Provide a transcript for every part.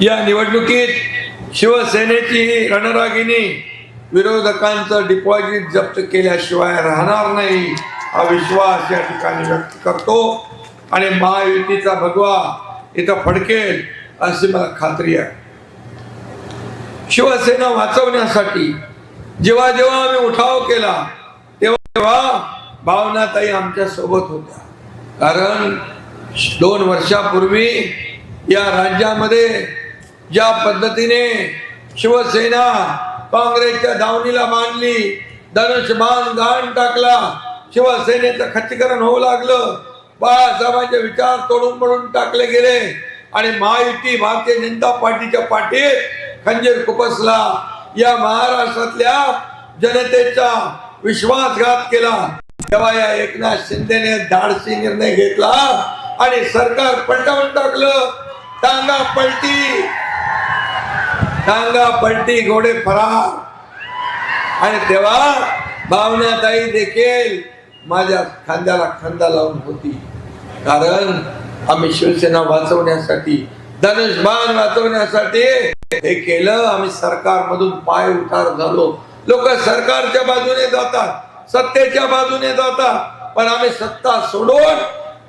या निवडणुकीत शिवसेनेची रणरागिनी विरोधकांचं डिपॉझिट जप्त केल्याशिवाय राहणार नाही हा विश्वास या ठिकाणी व्यक्त करतो. आणि महायुतीचा भगवा इथं फडकेल अशी मला खात्री आहे. शिवसेना वाचवण्यासाठी जेव्हा जेव्हा आम्ही उठाव केला तेव्हा तेव्हा भावनाताई आमच्यासोबत होत्या. कारण दोन वर्षापूर्वी या राज्यामध्ये ज्या पद्धतीने शिवसेना काँग्रेसच्या दावणीला मांडली धनुष्यबाण गाण टाकला शिवसेनेचं खच्चीकरण होऊ लागलं बाळासाहेबांचे विचार तोडून पडून टाकले गेले आणि महायुती भारतीय जनता पार्टीच्या पाठीत खंजीर खुपसला. या महाराष्ट्रातल्या जनतेचा विश्वासघात केला. तेव्हा या एकनाथ शिंदेने धाडसी निर्णय घेतला आणि सरकार पलटवून टाकलं. टांगा पलटी. टांगा पलटी घोडे फरार. आणि तेव्हा भावनाताई देखील माझ्या खांद्याला खांदा लावून होती. कारण आम्ही शिवसेना वाचवण्यासाठी धनुष्यबाण वाचवण्यासाठी हे केलं. आम्ही सरकारमधून पाय उतार झालो. लोक सरकारच्या बाजूने जातात सत्तेच्या बाजूने जातात. पण आम्ही सत्ता सोडून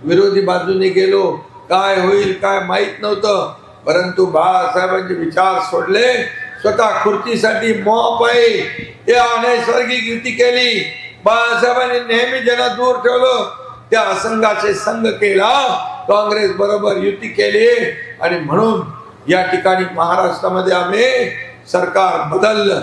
विरोधी बाजूने गेलो. काय होईल काय माहीत नव्हतं. परंतु बाळासाहेबांचे विचार सोडले स्वतः खुर्चीसाठी मोहपायी या नैसर्गिक युती केली. बाळासाहेबांनी नेहमी ज्यांना दूर ठेवलं त्या असंघाचे संघ केला. काँग्रेस बरोबर युती केली. आणि म्हणून या ठिकाणी महाराष्ट्रामध्ये आम्ही सरकार बदललं.